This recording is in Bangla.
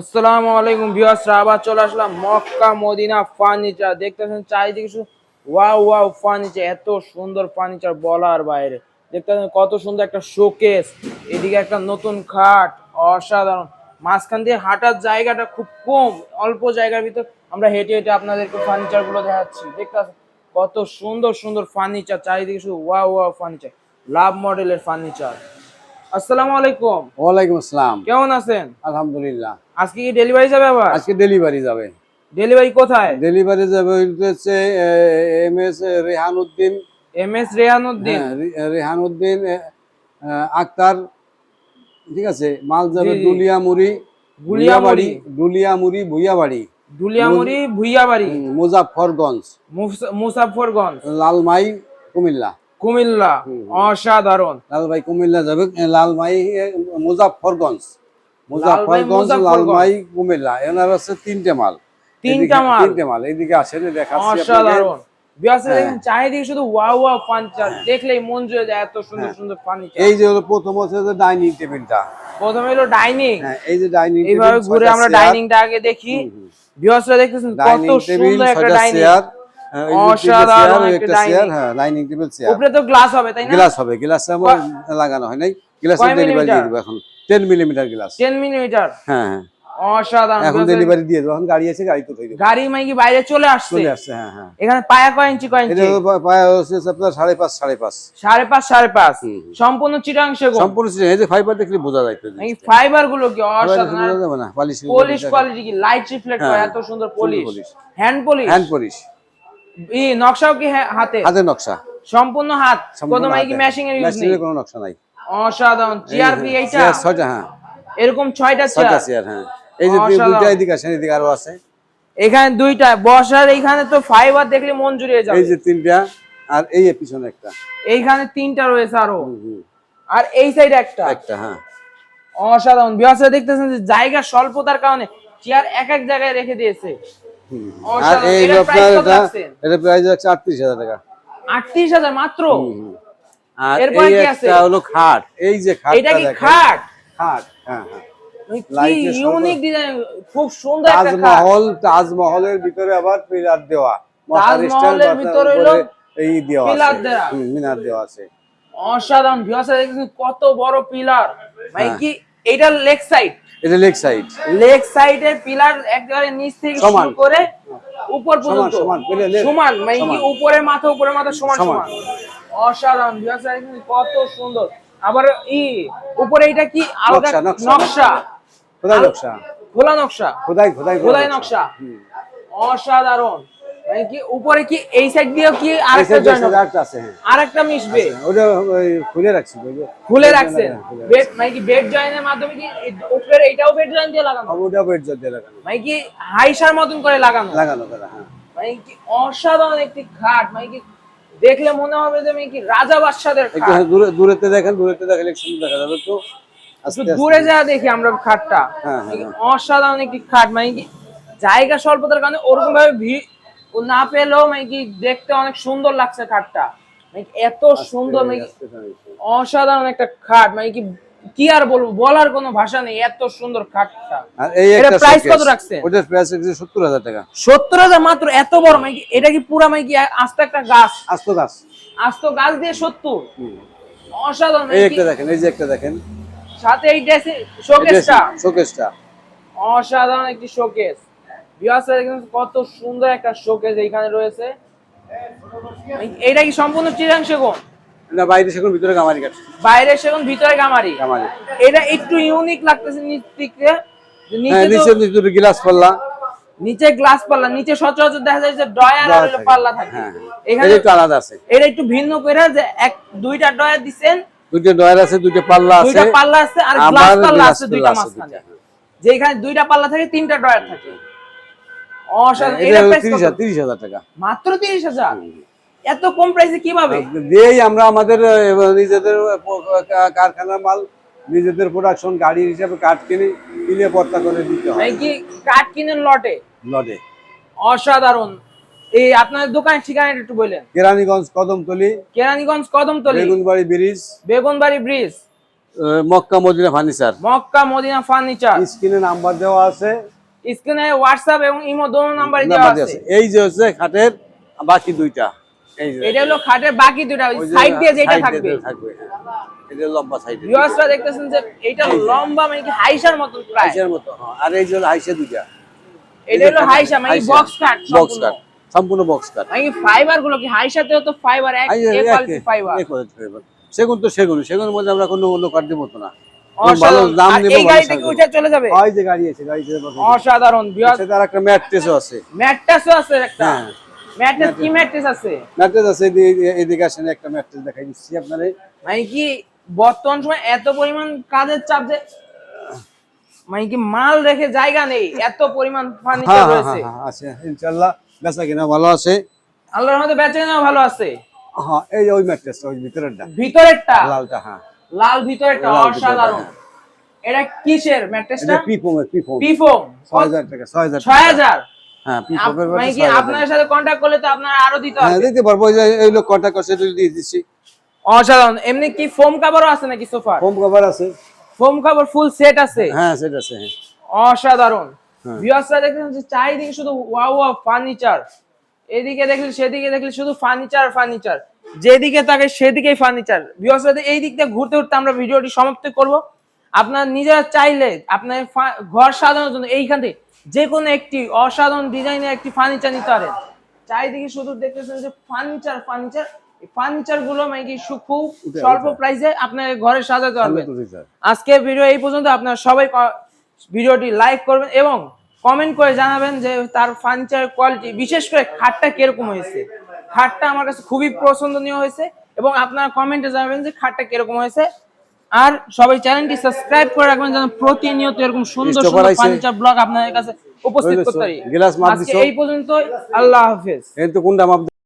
আসসালামু আলাইকুম ভিউয়ার্সরা আবার চলে আসলাম মক্কা মদিনা ফার্নিচার দেখতেছেন চারিদিকে শুধু ওয়াও ওয়াও ফার্নিচার এত সুন্দর ফার্নিচার বলার বাইরে। দেখতেছেন কত সুন্দর একটা শোকেস এদিকে একটা নতুন খাট, অসাধারণ। মাঝখান দিয়ে হাঁটার জায়গাটা খুব কম, অল্প জায়গার ভিতর আমরা হেঁটে হেঁটে আপনাদেরকে ফার্নিচারগুলো দেখাচ্ছি। দেখতেছেন কত সুন্দর সুন্দর ফার্নিচার চারিদিকে শুধু ওয়াও ওয়াও ফার্নিচার লাভ মডেলের ফার্নিচার আসসালামু আলাইকুম। ওয়ালাইকুম আসসালাম। কেমন আছেন? আলহামদুলিল্লাহ। আজকে কি ডেলিভারি যাবে আবার? আজকে ডেলিভারি যাবে। ডেলিভারি কোথায়? ডেলিভারি যাবে হচ্ছে M S Rehanuddin M S Rehanuddin. হ্যাঁ, আক্তার। ঠিক আছে মাল যাবে। দুলিয়ামুড়ি গুলিয়ামুড়ি। দুলিয়ামুড়ি ভুইয়াবাড়ি। দুলিয়ামুড়ি ভুইয়াবাড়ি। মুজাফফরগঞ্জ। মুসাফরগঞ্জ। লালমাই কুমিল্লা। কুমিল্লা অসাধারণ। লাল ভাই কুমিল্লা যাবে এ, লালমাই এ, মুজাফফরগঞ্জ। মুজাফফরগঞ্জ মুজাফফরগঞ্জ। লালমাই কুমিল্লা এনার হচ্ছে তিনটে মাল। তিনটা মাল? তিনটে মাল এইদিকে আসেন দেখাচ্ছি। অসাধারণ। হ্যাঁ। চারিদিকে শুধু ফার্নিচার দেখলেই মন জুড়ে যায় এত সুন্দর হ্যাঁ। সুন্দর ফার্নিচার এই যে হলো প্রথম হচ্ছে ডাইনিং টেবিলটা প্রথমে হলো ডাইনিং হ্যাঁ এই যে ডাইনিং এইভাবে ঘুরে আমরা ডাইনিংটা আগে দেখি। বিয়াসরা দেখতেছেন কত সুন্দর একটা ডাইনিং অসাধারণ একটা চেয়ার হ্যাঁ ডাইনিং টেবিল চেয়ার উপরে তো গ্লাস হবে তাই না? গ্লাস হবে গ্লাস আমার লাগানো হয় নাই। গ্লাসের কয় ডেলিভারি দিয়ে? এখন। টেন মিলিমিটার গ্লাস 10 মিলিমিটার হ্যাঁ হ্যাঁ। অসাধারণ এখন ডেলিভারি দিয়ে দেবো এখন গাড়ি আছে গাড়ি তো গাড়ি মাইকি বাইরে চলে আসছে? চলে আসছে হ্যাঁ হ্যাঁ। এখানে পায়া কয় ইঞ্চি কয় এটা ইঞ্চি পা- পায়া হচ্ছে আপনার সাড়ে পাঁচ সাড়ে পাঁচ। সাড়ে পাঁচ সাড়ে পাঁচ। হুম, হুম। সম্পূর্ণ চিটাংশে সম্পূর্ণ system, এই যে ফাইবার দেখলে বোঝা যায় এই ফাইবারগুলো কি অসাধারণ? না পলিশ কোয়ালিটি কি? লাইট রিফ্লেক্ট হয় হ্যাঁ, এত সুন্দর polish. Hand polish hand polish ই নকশাও কি হ্যাঁ- হাতে? নকশা। সম্পূর্ণ হাত? কোনো মাইকি ম্যাশিং এর ইউজ নেই? কোনো নকশা নাই। অসাধারণ। এইটা? ছয়টা হ্যাঁ। এরকম ছয়টা চেয়ার? চেয়ার হ্যাঁ। এই যে দুইটা এদিকে আসেন এদিকে আরও আছে। এখানে দুইটা। বসার এইখানে তো ফাইবার দেখলে মন জুড়িয়ে যাবে। এই যে তিনটা আর এই পিছনে একটা। এইখানে তিনটা রয়েছে আরও। আর এই সাইডে একটা। একটা হ্যাঁ। অসাধারণ। বিহাসে দেখতেছেন যে জায়গা স্বল্পতার কারণে চেয়ার এক এক জায়গায় রেখে দিয়েছে। আর এই আপনার এটা এটা প্রাইস হচ্ছে আটত্রিশ হাজার টাকা। আটত্রিশ হাজার মাত্র? আর এই? একটা হলো খাট। এই যে খাট এটা কি খাট? খাট হ্যাঁ হ্যাঁ। ইউনিক ডিজাইন খুব সুন্দর একটা তাজমহল তাজমহলের ভিতরে আবার পিলার দেওয়া। তাজমহলের ভিতরে হলো এই দেওয়া পিলার দেওয়া। মিনার দেওয়া আছে। অসাধারণ ভিউয়ার্স কত বড় পিলার? মানে হ্যাঁ। কি এটা লেগ সাইড? এটা লেগ সাইড লেগ সাইডের পিলার একেবারে নিচ থেকে। শুরু করে উপর পর্যন্ত। সমান, সমান মানে কি উপরে মাথা উপরে মাথা সমান সমান। অসাধারণ কত সুন্দর। আবার ই উপরে এটা কি? আলাদা নকশা, খোদাই নকশা। খোলা নকশা। খোদাই খোদাই খোদাই নকশা। অসাধারণ। মানে কি উপরে কি এই সাইড দিয়েও কি আরেকটা জয়েন আছে হ্যাঁ। আরেকটা মিশবে? ওটা খুলে রাখছি খুলে রাখছেন বেড মানে কি বেড জয়েনের মাধ্যমে কি এই উপরের এইটাও বেড জয়েন দিয়ে লাগানো? দিয়ে মানে কি হাইসার মতন করে লাগানো? লাগানো করা হ্যাঁ। মানে কি অসাধারণ একটি খাট মানে কি দেখলে মনে হবে যে মানে কি রাজা বাদশাদের একটু দূরে দূরেতে দেখেন দূরেতে দেখলে সুন্দর দেখা যাবে তো দূরে যা দেখি আমরা খাটটা। হ্যাঁ। অসাধারণ একটি খাট মানে কি জায়গা স্বল্পতার কারণে ওরকম ভাবে ও না পেলেও মানে কি দেখতে অনেক সুন্দর লাগছে খাটটা। মানে এত সুন্দর মানে। অসাধারণ একটা খাট মানে কি কি আর বলব বলার কোনো ভাষা নেই এত সুন্দর খাটটা। এটা একটা কত রাখছে? ওটার প্রাইস হচ্ছে সত্তর হাজার টাকা। সত্তর হাজার মাত্র এত বড় মানে কি এটা কি পুরা মানে কি আস্ত একটা গাছ? আস্ত গাছ। আস্ত গাছ দিয়ে সত্তর? অসাধারণ এই মানে একটা দেখেন এই যে একটা দেখেন। সাথে এই ড্রেসে শোকেসটা শোকেসটা অসাধারণ একটি শোকেস কত সুন্দর একটা শোকেস এইখানে রয়েছে। এইটা কি সম্পূর্ণ চিরাংশ কোন না বাইরে সেখানে ভিতরে গামারি কাটছে বাইরে সেগুন ভিতরে গামারি। গামারি। এটা একটু ইউনিক লাগতেছে নিচ। হ্যাঁ নিচে নিচে দুটো গ্লাস পাল্লা। নিচে গ্লাস পাল্লা নিচে সচরাচর দেখা যায় যে ডয়ার আর। পাল্লা থাকে। হ্যাঁ এখানে একটু আলাদা আছে। এটা একটু ভিন্ন করে যে এক দুইটা ডয়ার দিছেন। দুটো ডয়ার আছে দুটো পাল্লা আছে। দুইটা পাল্লা আছে আর গ্লাস পাল্লা আছে দুইটা মাঝখানে। দুইটা। যেখানে দুইটা পাল্লা থাকে তিনটা ডয়ার থাকে। টাকা। মাত্র তিরিশ হাজার? এত কম প্রাইসে কীভাবে? দিয়েই আমরা আমাদের নিজেদের কারখানার মাল নিজেদের প্রোডাকশন গাড়ি হিসাবে কাঠ কিনে কিনে পর্তা করে দিতে হয়। কি কাঠ কিনেন লটে? লটে। অসাধারণ। এই আপনাদের দোকানের ঠিকানাটা একটু বললেন Keraniganj Kadamtali Keraniganj Kadamtali? Begunbari bridge. Begunbari bridge. Mecca Medina furniture. Mecca Medina furniture. স্ক্রিনে নাম্বার দেওয়া আছে। স্ক্রিনে হোয়াটসআপ এবং ইমো দোনো নাম্বার দেওয়া আছে। এই যে হচ্ছে খাটের বাকি দুইটা। এই যে এটা হলো খাটের বাকি যে সাইড দিয়ে যেটা থাকবে। এটা লম্বা সাইডে ভিউয়ার্সরা দেখতেছেন যে এটা লম্বা মানে কি হাইসার মতো প্রায়। হাইসের মতো হ্যাঁ। আর এই যে হলো হাইসে দুইটা। এটা হলো হাইসা মানে বক্স কাট বক্স কাট সম্পূর্ণ। বক্স কাট মানে ফাইবারগুলো কি হাইসাতেও তো ফাইবার এক কোয়ালিটি ফাইবার সেগুন তো সেগুন সেগুনের মধ্যে আমরা কোনো অন্য কাঠ দিব না। ভালো অসাধারণ। দাম আর দেবো এই গাড়ি থেকে উঠে চলে যাবে? ওই যে গাড়ি আছে গাড়ি অসাধারণ ভিউয়ার্স আর একটা ম্যাট্রেসও আছে। ম্যাট্রেসও আছে একটা। ম্যাট্রেস কি ম্যাট্রেস। আছে? ম্যাট্রেস আছে এদিকে আসেন একটা ম্যাট্রেস দেখাই দিচ্ছি আপনারে। মানে কি বর্তমান সময় এত পরিমাণ কাজের চাপ যে মানে কি মাল রেখে জায়গা নেই এত পরিমাণ ফার্নিচার হ্যাঁ হ্যাঁ রয়েছে। হ্যাঁ আছে ইনশাআল্লাহ। বেচা কিনা ভালো আছে। আল্লাহর মধ্যে বেঁচে নেওয়া ভালো আছে। হ্যাঁ এই ওই ম্যাট্রেস ওই ভিতরেরটা। ভিতরেরটা? লালটা হ্যাঁ। লাল লাল ভিতরেরটা, অসাধারণ। এটা কিসের ম্যাট্রেসটা? এটা পিফোম পিফোম ছয় হাজার টাকা ছয় হাজার ছয় হাজার? হ্যাঁ পিফোমের মানে কি আপনার সাথে কন্ট্যাক্ট করলে তো আপনার আরও দিতে হ্যাঁ দিতে পারব এই লোক কন্ট্যাক্ট করছে দিয়ে দিচ্ছি। অসাধারণ। এমনি কি ফোম কাভারও আছে নাকি কভার আছে। ফোম কাভার ফুল সেট আছে? হ্যাঁ সেটা আছে হ্যাঁ। অসাধারণ। ভিউয়ার্সরা দেখলেন যে চারিদিকে শুধু ওয়াও ওয়াও ফার্নিচার এদিকে দেখলে সেদিকে দেখলে শুধু ফার্নিচার ফার্নিচার যেদিকে থাকে সেদিকেই ফার্নিচার ভিউয়ার্সরা এই দিক দিয়ে ঘুরতে ঘুরতে আমরা ভিডিওটি সমাপ্ত করব আপনার নিজেরা চাইলে আপনার ঘর সাজানোর জন্য এইখান থেকে যে কোনো একটি অসাধারণ ডিজাইনের একটি ফার্নিচার নিতে পারেন। চারিদিকে শুধু দেখতেছেন যে ফার্নিচার ফার্নিচার ফার্নিচারগুলো মানে কি খুব স্বল্প প্রাইসে আপনার ঘরে সাজাতে পারবেন আজকে ভিডিও এই পর্যন্ত আপনারা সবাই ভিডিওটি লাইক করবেন এবং কমেন্ট করে জানাবেন যে তার ফার্নিচার কোয়ালিটি বিশেষ করে খাটটা কীরকম হয়েছে। খাটটা আমার কাছে খুবই পছন্দনীয় হয়েছে এবং আপনারা কমেন্টে জানাবেন যে খাটটা কীরকম হয়েছে। আর সবাই চ্যানেলটি সাবস্ক্রাইব করে রাখবেন যেন প্রতিনিয়ত এরকম সুন্দর সুন্দর। ফার্নিচার ব্লগ আপনাদের কাছে উপস্থিত করতে পারি। আজকে এই পর্যন্ত আল্লাহ হাফেজ। এই তো কোনটা